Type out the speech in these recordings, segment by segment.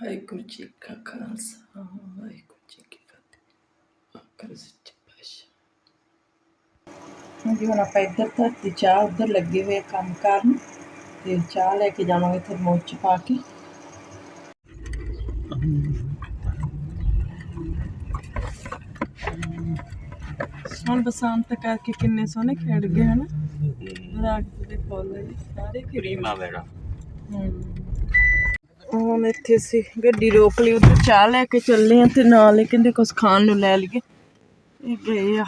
ਵਾਹਿਗੁਰੂ ਜੀ ਕਾ ਖਾਲਸਾ ਵਾਹਿਗੁਰੂ ਜੀ ਕੀ ਫਤਿਹ ਆਖਰ ਸੱਚੇ ਪਾਤਸ਼ਾਹ ਹਾਂਜੀ ਹੁਣ ਆਪਾਂ ਇੱਧਰ ਧਰਤੀ ਚਾਹ ਉੱਧਰ ਲੱਗੇ ਹੋਏ ਆ ਕੰਮ ਕਰਨ ਤੇ ਚਾਹ ਲੈ ਕੇ ਜਾਵਾਂਗੇ ਥਰਮੋਸ ਚ ਪਾ ਕੇ ਹੁਣ ਬਸੰਤ ਕਰਕੇ ਕਿੰਨੇ ਸੋਹਣੇ ਖਿੜ ਗਏ ਹਨ ਰਾਤ ਦੇ ਫੁੱਲ ਜੀ ਸਾਰੇ ਖਿੜੇ ਕਰੀਮਾ ਬੇੜਾ ਹੁਣ ਇੱਥੇ ਅਸੀਂ ਗੱਡੀ ਰੋਕ ਲਈ, ਉੱਧਰ ਚਾਹ ਲੈ ਕੇ ਚੱਲੇ ਆ ਤੇ ਨਾਲ ਹੀ ਕਹਿੰਦੇ ਕੁਝ ਖਾਣ ਨੂੰ ਲੈ ਲਈਏ। ਇਹ ਗਏ ਆ।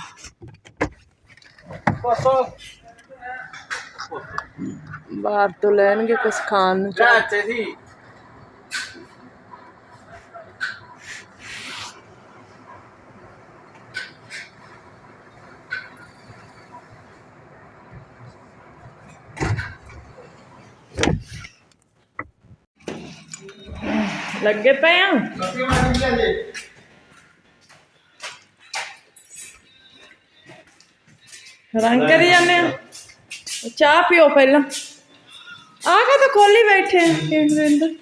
ਬਾਹਰ ਤੋਂ ਲੈਣਗੇ ਕੁਝ ਖਾਣ ਨੂੰ ਚਾਹ। ਚਾਚੇ ਲੱਗੇ ਪਏ ਆ? ਰੰਗ ਕਰੀ ਜਾਂਦੇ ਆ। ਚਾਹ ਪੀਓ ਪਹਿਲਾਂ। ਆ ਕੇ ਤਾਂ ਖੋਲੀ ਬੈਠੇ ਆ ਕੇਂਦਰਿੰਦਰ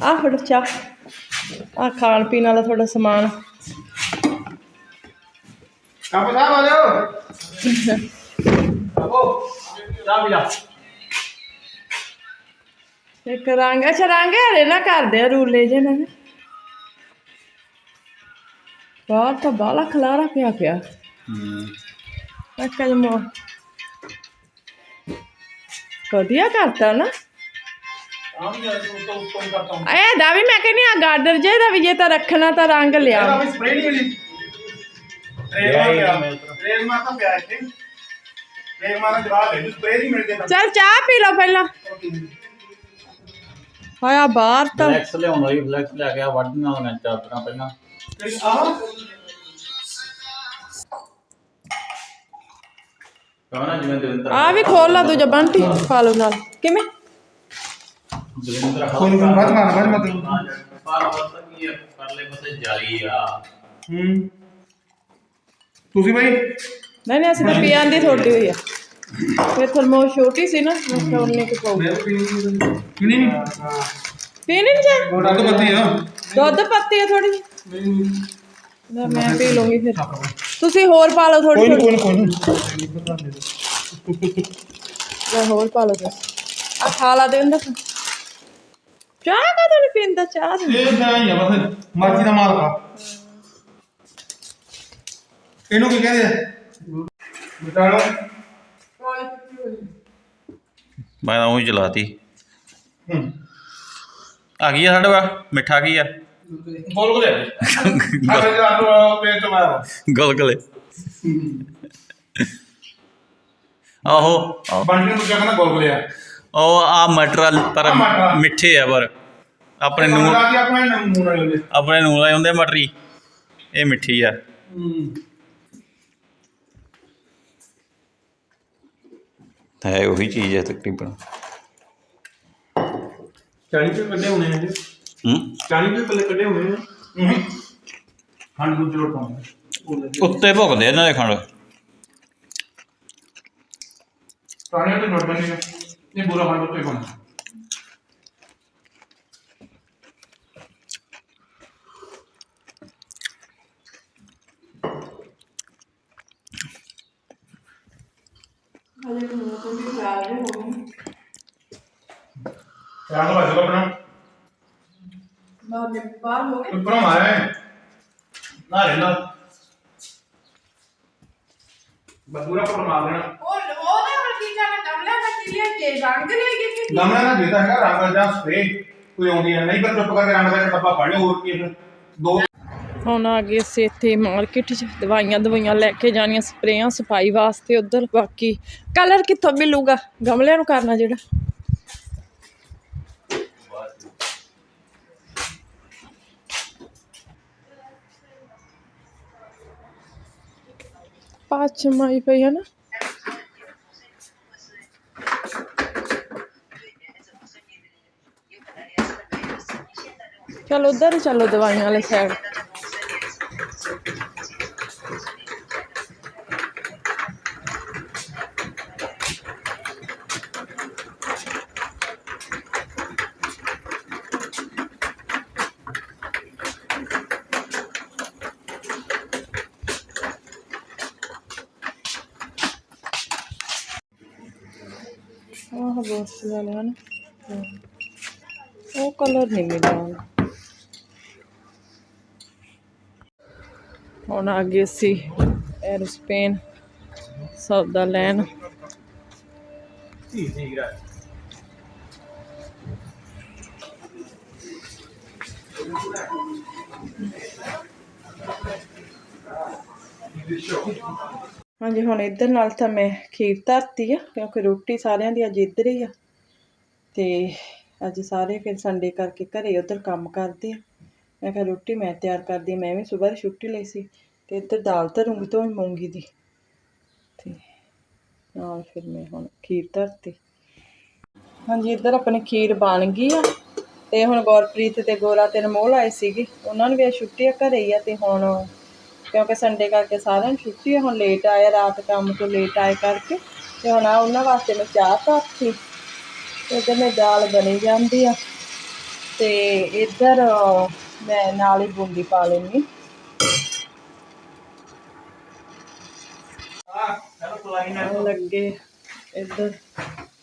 ਆ ਫੜ ਚਾਹ। ਆ ਖਾਣ ਪੀਣ ਵਾਲਾ ਥੋੜਾ ਸਮਾਨ। ਕਾਪੇ ਸਾਹਿਬ ਆ ਜਾਓ। ਆਪੋ ਚਾਹ ਪੀ ਲਾ। ਇੱਕ ਰੰਗ ਅੱਛਾ ਰੰਗ ਹਰੇ ਨਾ ਕਰਦੇ ਆ ਰੂਲੇ ਜੇ ਨਾ। ਬਾਹਰ ਤਾਂ ਬਾਲਾ ਖਲਾਰਾ ਪਿਆ ਪਿਆ। ਮੈਂ ਕੱਲ ਮੋ ਵਧੀਆ ਕਰਤਾ ਨਾ। ਹੀ ਹੂੰ ਇਹ ਦਾ ਵੀ ਮੈਂ ਕਹਿੰਦੀ ਆ ਗਾਰਡਰ ਜੇ ਦਾ ਵੀ ਜੇ ਤਾਂ ਰੱਖਣਾ ਤਾਂ ਰੰਗ ਲਿਆ। ਇਹਦਾ ਵੀ ਸਪਰੇ ਨਹੀਂ ਮਿਲੀ। ਰੇਲ ਮਾਰ ਪਿਆ ਰੇਲ ਮਾਰ ਤਾਂ ਪਿਆ ਇੱਥੇ। ਰੇਲ ਮਾਰ ਦਾ ਜਵਾਬ ਦੇ ਸਪਰੇ ਨਹੀਂ ਮਿਲਦੇ। ਤਾਂ ਚਲ ਚਾਹ ਪੀ ਲਓ ਪਹਿਲਾਂ। ਹਾਇਆ ਬਾਹਰ ਤਾਂ। ਫਲੈਕਸ ਲਿਆਉਣਾ ਹੀ ਫਲੈਕਸ ਲੈ ਕੇ ਆ ਵੱਢ ਨਾਲ ਮੈਂ ਚਾਰ ਤਰ੍ਹਾਂ ਪਹਿਲਾਂ। ਆਹ ਕਹਣਾ ਜਿਵੇਂ ਦਵਿੰਦਰ ਆ ਵੀ ਖੋਲ ਲਾ ਦੂਜਾ ਬੰਟੀ ਖਾ ਲਓ ਨਾਲ। ਕਿਵੇਂ? ਦਵਿੰਦਰ ਕੋਈ ਨਹੀਂ ਬਾਤ ਮਾਰ। ਬਾਤ ਮਾਰ ਪਾਰ ਵਰਤ ਕੀ ਆ, ਪਰਲੇ ਪਾਸੇ ਜਾਲੀ ਆ। ਹੂੰ। ਤੁਸੀਂ ਭਾਈ ਨਹੀਂ ਨਹੀਂ ਅਸੀਂ ਤਾਂ ਪੀ ਆਂਦੀ ਥੋੜੀ ਹੋਈ ਆ। ਫਿਰ ਥਰਮੋਸ ਛੋਟੀ ਸੀ ਨਾ ਮੈਂ ਕਿਹਾ ਉਹਨੇ ਕਿ ਪਾਉ। ਕਿਨੇ ਨਹੀਂ? ਪੀਣੀ ਨਹੀਂ ਜਾ ਉਹ ਡੱਗ ਬੱਤੀ ਆ ਦੁੱਧ ਪੱਤੀ ਆ ਥੋੜੀ ਲੈ ਮੈਂ ਪੀ ਲੂੰਗੀ ਫਿਰ। ਤੁਸੀਂ ਹੋਰ ਪਾ ਲਓ ਥੋੜੀ ਕੋਈ ਥੋੜੀ ਨਹੀਂ ਕੋਈ ਨਹੀਂ ਕੋਈ ਨਹੀਂ ਲੈ ਹੋਰ ਪਾ ਲਓ ਫਿਰ। ਆ ਖਾ ਲਾ ਦੇ ਹੁੰਦਾ ਚਾਹ ਕਦੋਂ ਨਹੀਂ ਪੀਂਦਾ ਚਾਹ ਦੇ ਇਹ ਤਾਂ ਹੀ ਆ ਬਸ ਮਰਜ਼ੀ ਦਾ ਮਾਲ ਆ। ਇਹਨੂੰ ਕੀ ਕਹਿੰਦੇ ਆ? ਬਤਾ ਲਓ ਮੈਂ ਤਾਂ ਉਹੀ ਚਲਾਤੀ ਆ ਗਈ ਆ ਸਾਡੇ ਕੋਲ ਮਿੱਠਾ ਕੀ ਆ? ਬੋਲ ਕੋ ਦੇ ਅਰੇ ਜਾਨੋ ਪੇਟ ਮਾਰ ਗਲਗਲੇ। ਆਹੋ। ਆਹੋ। ਬੰਟੀ ਨੂੰ ਕਹਿੰਦਾ ਗੋਲ ਲਿਆ ਉਹ ਆ ਮਟਰ ਵਾਲੇ ਪਰ ਆਹ ਮਟਰ। ਮਿੱਠੇ ਆ ਪਰ ਆਪਣੇ ਨੂੰ ਨੂੰ ਆਪਣਾ ਨਮੂਨਾ ਲੈ ਲੈ ਆਪਣੇ ਨੂੰ ਲਾਏ ਹੁੰਦੇ ਮਟਰੀ। ਇਹ ਮਿੱਠੀ ਆ। ਹੂੰ। ਹੈ ਉਹੀ ਚੀਜ਼ ਹੈ ਤਕਰੀਬਨ। 40 ਰੁਪਏ ਕੱਢੇ ਹੋਣੇ ਨੇ ਹੂੰ? 40 ਰੁਪਏ ਪੱਲੇ ਕੱਢੇ ਹੋਣੇ ਨੇ ਹੂੰ। ਹੰਡ ਨੂੰ ਜੋੜ ਪਾਉਂਦੇ ਉੱਤੇ ਭੁਗਦੇ ਇਹਨਾਂ ਦੇ ਖੰਡ। ਪਾਣੀ ਤੇ ਨੋਟ ਬਣੀ ਇਹ ਬੁਰਾ ਹਾਲ ਉੱਤੇ ਕੋਣ ਰਾਂਗ ਬਾਜੂ ਆਪਣਾ ਬਾਹਰ ਹੋ ਗਏ। ਉੱਪਰੋਂ ਮਾਰੇ ਨਾ ਰਹਿਣਾ ਬਦੂਰਾ ਪਰ ਮਾਰ ਦੇਣਾ। ਉਹ ਉਹਦਾ ਪਰ ਕੀ ਕਰਨਾ ਕਮਲਾ ਦਾ ਕੀ ਲਿਆ ਕੇ ਰੰਗ ਲੈ ਕੇ ਕੀ ਗਮਲਾ ਨਾ ਦੇਦਾ ਹੈਗਾ ਰੰਗ ਜਾਂ ਸਪਰੇ ਕੋਈ ਆਉਂਦੀ ਹੈ ਨਹੀਂ ਪਰ ਚੁੱਪ ਕਰਕੇ ਰੰਗ ਦਾ ਡੱਬਾ ਫੜ ਲਿਓ ਹੋਰ ਕੀ ਹੈ ਫਿਰ। ਦੋ ਹੁਣ ਆ ਗਏ ਅਸੀਂ ਇੱਥੇ ਮਾਰਕੀਟ 'ਚ ਦਵਾਈਆਂ ਦਵਾਈਆਂ ਲੈ ਕੇ ਜਾਣੀਆਂ ਸਪਰੇਆਂ ਸਫ਼ਾਈ ਵਾਸਤੇ ਉਧਰ ਬਾਕੀ ਕਲਰ ਕਿੱਥੋਂ ਮਿਲੂਗਾ? ਗਮਲਿਆਂ ਨੂੰ ਕਰਨਾ ਜਿਹੜਾ। ਪਾਚਮ ਆਈ ਪਈ ਹੈ ਨਾ। ਚਲੋ ਉਧਰ ਚਲੋ ਦਵਾਈਆਂ ਵਾਲੇ ਸਾਈਡ ਆਹ ਬੋਸ ਵਾਲੇ ਹਨ ਉਹ ਕਲਰ ਨਹੀਂ ਮਿਲਿਆ। ਹੁਣ। ਹੁਣ ਆ ਗਏ ਸੀ ਐਰੋਸਪੇਨ ਸੌਦਾ ਲੈਣ। ਠੀਕ ਠੀਕ ਰਾ ਹਾਂਜੀ, ਹੁਣ ਇੱਧਰ ਨਾਲ ਤਾਂ ਮੈਂ ਖੀਰ ਧਰਤੀ ਆ, ਕਿਉਂਕਿ ਰੋਟੀ ਸਾਰਿਆਂ ਦੀ ਅੱਜ ਇੱਧਰ ਹੀ ਆ। ਤੇ ਅੱਜ ਸਾਰੇ ਫਿਰ ਸੰਡੇ ਕਰਕੇ ਘਰੇ ਉੱਧਰ ਕੰਮ ਕਰਦੇ ਆ। ਮੈਂ ਕਿਹਾ ਰੋਟੀ ਮੈਂ ਤਿਆਰ ਕਰਦੀ, ਮੈਂ ਵੀ ਸਵੇਰ ਛੁੱਟੀ ਲਈ ਸੀ, ਤੇ ਇੱਧਰ ਦਾਲ ਧਰੂੰਗੀ ਤੋਂ ਮੂੰਗੀ ਦੀ। ਤੇ ਨਾਲ ਫਿਰ ਮੈਂ ਹੁਣ ਖੀਰ ਧਰਤੀ। ਹਾਂਜੀ, ਇੱਧਰ ਆਪਣੀ ਖੀਰ ਬਣ ਗਈ ਆ, ਤੇ ਹੁਣ ਗੁਰਪ੍ਰੀਤ ਤੇ ਗੋਰਾ ਤੇ ਅਨਮੋਲ ਆਏ ਸੀਗੇ। ਉਹਨਾਂ ਨੂੰ ਵੀ ਅੱਜ ਛੁੱਟੀ ਆ, ਘਰੇ ਹੀ ਆ, ਤੇ ਹੁਣ ਕਿਉਂਕਿ ਸੰਡੇ ਕਰਕੇ ਸਾਰਿਆਂ ਨੂੰ ਛੁੱਟੀ ਆ ਹੁਣ ਲੇਟ ਆਇਆ ਰਾਤ ਕੰਮ ਤੋਂ ਲੇਟ ਆਏ ਕਰਕੇ ਤੇ ਹੁਣ ਆ ਉਹਨਾਂ ਵਾਸਤੇ ਮੈਂ ਚਾਹ ਧਰਤੀ ਤੇ ਇੱਧਰ ਮੇਰੀ ਦਾਲ ਬਣੀ ਜਾਂਦੀ ਆ ਤੇ ਇੱਧਰ ਮੈਂ ਨਾਲ ਹੀ ਬੂੰਦੀ ਪਾ ਲੈਣੀ ਲੱਗੇ ਇੱਧਰ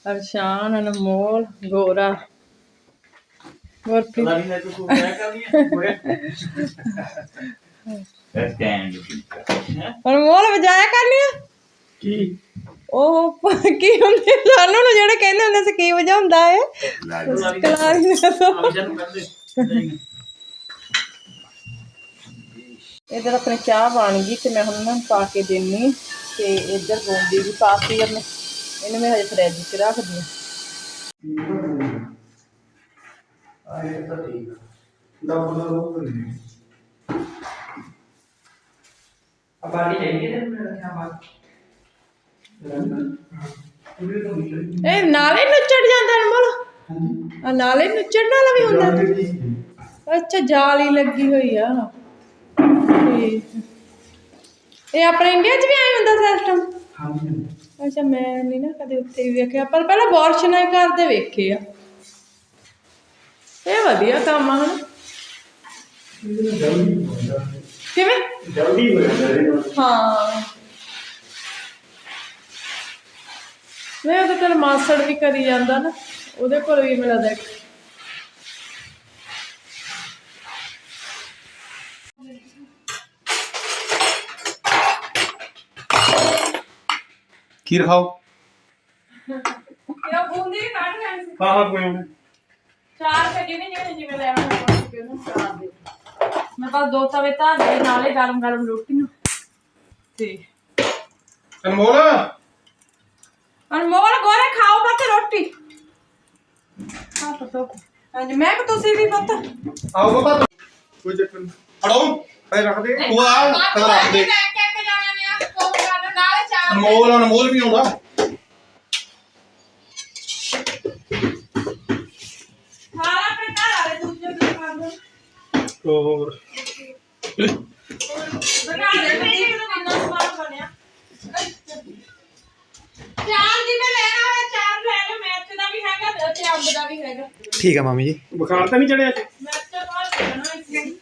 ਅਰਸ਼ਾਨ ਅਨਮੋਲ ਗੋਰਾ। ਗੁਰਪ੍ਰੀਤ ਹੈ ਸਟੈਂਡ ਅਨਮੋਲ ਵਜਾਇਆ ਕਰਨੀ ਆ? ਕੀ? ਉਹ ਕੀ ਹੁੰਦੇ ਸਾਨੂੰ ਨੂੰ ਜਿਹੜੇ ਕਹਿੰਦੇ ਹੁੰਦੇ ਸੀ ਕੀ ਵਜਾਉਂਦਾ ਏ ਕਲਾਰੀ ਨੇ ਤੋਂ ਆਵਜਨ ਨੂੰ ਕਰਦੇ ਇਧਰ ਆਪਣੀ ਚਾਹ ਬਣ ਗਈ ਤੇ ਮੈਂ ਹੁਣ ਇਹਨਾਂ ਨੂੰ ਪਾ ਕੇ ਦੇਣੀ ਤੇ ਇੱਧਰ ਬੂੰਦੀ ਵੀ ਪਾਤੀ ਮੈਂ। ਇਹਨੂੰ ਮੈਂ ਹਜੇ ਫਰਿੱਜ 'ਚ ਰੱਖਦੀ ਹਾਂ ਆ। ਇਹ ਤਾਂ ਠੀਕ ਦਬ ਦਾ ਰੋਕ ਨਹੀਂ। ਤੇ ਮੈਂ ਰੱਖਿਆ ਬਾਤ ਇਹ ਨਾਲੇ ਨੁੱਚੜ ਜਾਂਦਾ ਅਨਮੋਲ? ਆ ਨਾਲੇ ਨੁੱਚੜਨ ਵਾਲਾ ਵੀ ਹੁੰਦਾ? ਅੱਛਾ ਜਾਲ ਹੀ ਲੱਗੀ ਹੋਈ ਆ। ਇਹ ਆਪਣੇ ਇੰਡੀਆ 'ਚ ਵੀ ਆਈ ਹੁੰਦਾ ਸਿਸਟਮ ਹਾਂਜੀ। ਅੱਛਾ ਮੈਂ ਨਹੀਂ ਨਾ ਕਦੇ ਉੱਥੇ ਵੀ ਵੇਖਿਆ। ਪਰ ਪਹਿਲਾਂ ਬੋਰਸ਼ ਨਾਲ ਹੀ ਕਰਦੇ ਵੇਖੇ ਆ। ਇਹ ਵਧੀਆ ਕੰਮ ਆ ਹਨਾ ਜਲਦੀ ਹੋ ਜਾਂਦਾ ਜਲਦੀ ਹੋ। ਮੈਂ ਉਹ ਤਾਂ ਤੇਰਾ ਮਾਸੜ ਵੀ ਕਰੀ ਜਾਂਦਾ ਨਾ ਉਹਦੇ ਕੋਲ ਵੀ ਮਿਲਦਾ ਇੱਕ ਖੀਰ ਖਾਓ। ਇਹ ਬੂੰਦੀ ਕੱਢ ਲੈਣੀ ਸੀ? ਹਾਂ ਹਾਂ ਕੋਈ ਨਹੀਂ ਚਾਰ ਤੇ ਜਿਵੇਂ ਜਿਵੇਂ ਜਿਵੇਂ ਲੈਣਾ ਹੋਵੇ ਕਿ ਉਹਨੂੰ ਚਾਰ ਦੇ। ਮੈਂ ਬਸ ਦੋ ਤਵੇ ਧਰ ਦੇ ਨਾਲੇ ਗਰਮ ਗਰਮ ਰੋਟੀ ਨੂੰ। ਤੇ ਅਨਮੋਲ? ਅਨਮੋਲ ਗੋਰੇ ਖਾਓ ਬੱਤ ਰੋਟੀ। ਹਾਂ ਪਤੋ। ਹਾਂਜੀ ਮੈਂ ਕਿ ਤੁਸੀਂ ਵੀ ਪਤਾ। ਆਓ ਬਾਬਾ ਕੋਈ ਚੱਕਰ ਨਹੀਂ। ਹੜੋ ਪੈ ਰੱਖ ਦੇ। ਤੂੰ ਆ ਕਦਰ ਰੱਖ ਦੇ। ਅਨਮੋਲ ਅਨਮੋਲ ਵੀ ਆਉਂਦਾ ਸਾਰਾ ਆਪਣੇ ਘਰ ਵਾਲੇ ਦੂਜੇ ਨੂੰ ਕਰ ਦੋ ਹੋਰ ਬਣਾ ਦੇ ਮਨਦੀਪ ਨੂੰ ਕਿੰਨਾ ਸਮਾਨ ਬਣਿਆ ਚਾਰ ਜਿਵੇਂ ਲੈਣਾ ਹੋਇਆ ਚਾਰ ਲੈ ਲਓ ਮਿਰਚ ਦਾ ਵੀ ਹੈਗਾ ਤੇ ਅੰਬ ਦਾ ਵੀ ਹੈਗਾ ਠੀਕ ਹੈ ਮਾਮੀ ਜੀ ਬੁਖਾਰ ਤਾਂ ਨਹੀਂ ਚੜਿਆ ਅੱਜ ਮਿਰਚ ਬਾਅਦ ਲੈਣਾ ਇੱਥੇ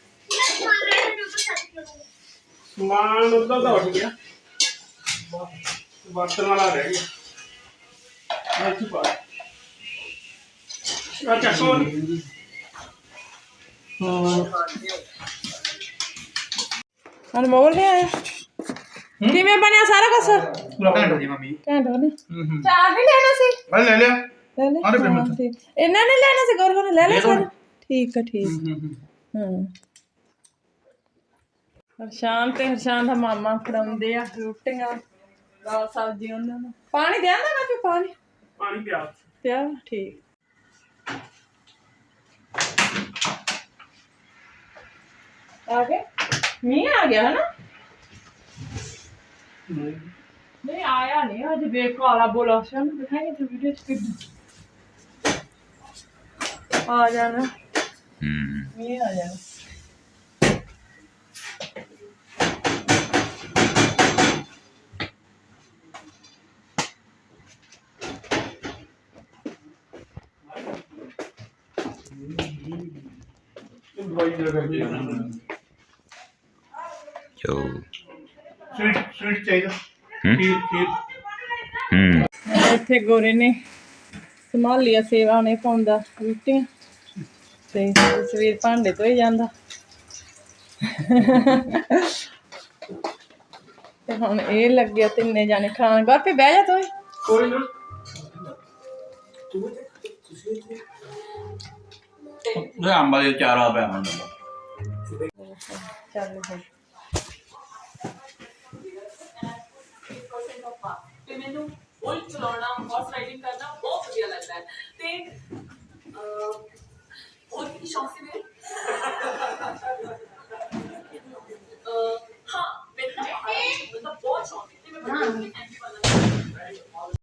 ਸਮਾਨ ਉਧਰ ਦਾ ਉੱਠ ਗਿਆ ਬਰਤਨ ਵਾਲਾ ਰਹਿ ਗਿਆ ਮੈਂ ਇੱਥੇ ਪਾ ਆ ਚੱਕੋ ਅਨਮੋਲ ਨੇ ਆਇਆ ਕਿਵੇਂ ਬਣਿਆ ਸਾਰਾ ਕੁਝ ਘੰਟਾ ਜੀ ਮੰਮੀ। ਘੰਟਾ ਨੇ ਹੂੰ ਹੂੰ। ਚਾਰ ਨਹੀਂ ਲੈਣਾ ਸੀ? ਮੈਂ ਲੈ ਲਿਆ। ਲੈ ਲੈ ਅਰੇ ਫਿਰ ਹਾਂ, ਠੀਕ। ਇਹਨਾਂ ਨੇ ਲੈਣਾ ਸੀ ਗੌਰਵ ਨੇ ਲੈ ਲਿਆ ਲੈ ਲਓ। ਸਾਰਾ। ਠੀਕ ਆ ਠੀਕ। ਹੂੰ ਹੂੰ ਹੂੰ। ਹਰਸ਼ਾਨ ਤੇ ਹਰਸ਼ਾਨ ਦਾ ਮਾਮਾ ਫੜਾਉਂਦੇ ਆ ਰੋਟੀਆਂ ਦਾਲ ਸਬਜ਼ੀ ਉਹਨਾਂ ਨੂੰ। ਪਾਣੀ ਦੇ ਆਂਦਾ ਮੈਂ ਪਾਣੀ? ਪਾਣੀ ਪਿਆ। ਪਿਆ ਵਾ? ਠੀਕ। ਆ ਗਏ ਮੀਂਹ ਆ ਗਿਆ ਹਨਾ? ਨਹੀਂ। ਆਇਆ ਨਹੀਂ। ਅੱਜ ਵੇਖ ਕਾਲਾ ਬੋਲਾ। ਸਾਨੂੰ ਦਿਖਾਈ ਤੇ ਵੀਡੀਓ ਚ ਕਿੱਦਾਂ? ਆ ਜਾਣਾ। ਹੂੰ। ਮੀਂਹ ਆ ਜਾਣਾ। ਦਵਾਈ ਦੇ ਕਰਕੇ ਚੋ ਸਵੀਟ ਸਵੀਟ ਚਾਹੀਦਾ। ਹੂੰ? ਖੀਰ ਖੀਰ। ਹੂੰ। ਇੱਥੇ ਗੋਰੇ ਨੇ ਸੰਭਾਲੀਆ ਸੇਵਾ ਨੇ ਪਾਉਂਦਾ ਰੋਟੀਆਂ। ਤੇ ਸਵੇਰ ਭਾਂਡੇ ਤੋਂ ਹੀ ਜਾਂਦਾ। ਤੇ ਹੁਣ ਇਹ ਲੱਗਿਆ ਤਿੰਨੇ ਜਾਣੇ ਖਾਣ। ਗੁਰਪੀ ਬਹਿ ਜਾ ਤੂੰ ਵੀ। ਕੋਈ ਨਾ। ਉਹ ਅੰਬਾਂ ਦੇ ਚਾਰਾ ਪਿਆ ਹੁਣ ਚੱਲ ਹੁਣ ਆਪਾਂ ਤੇ ਮੈਨੂੰ ਬੁਲਟ ਚਲਾਉਣਾ ਹਾਰਸ ਰਾਈਡਿੰਗ ਕਰਨਾ ਬਹੁਤ ਵਧੀਆ ਲੱਗਦਾ ਹੈ। ਤੇ ਹੋਰ ਕੀ ਸ਼ੌਕ ਸੀ ਮੇਰੇ? ਹਾਂ ਮੈਨੂੰ ਨਾ ਪਹਾੜਾਂ ਦਾ ਬਹੁਤ ਸ਼ੌਕ ਸੀ। ਤੇ ਮੈਂ ਬੜਾ ਹੈਪੀ ਬੰਦਾ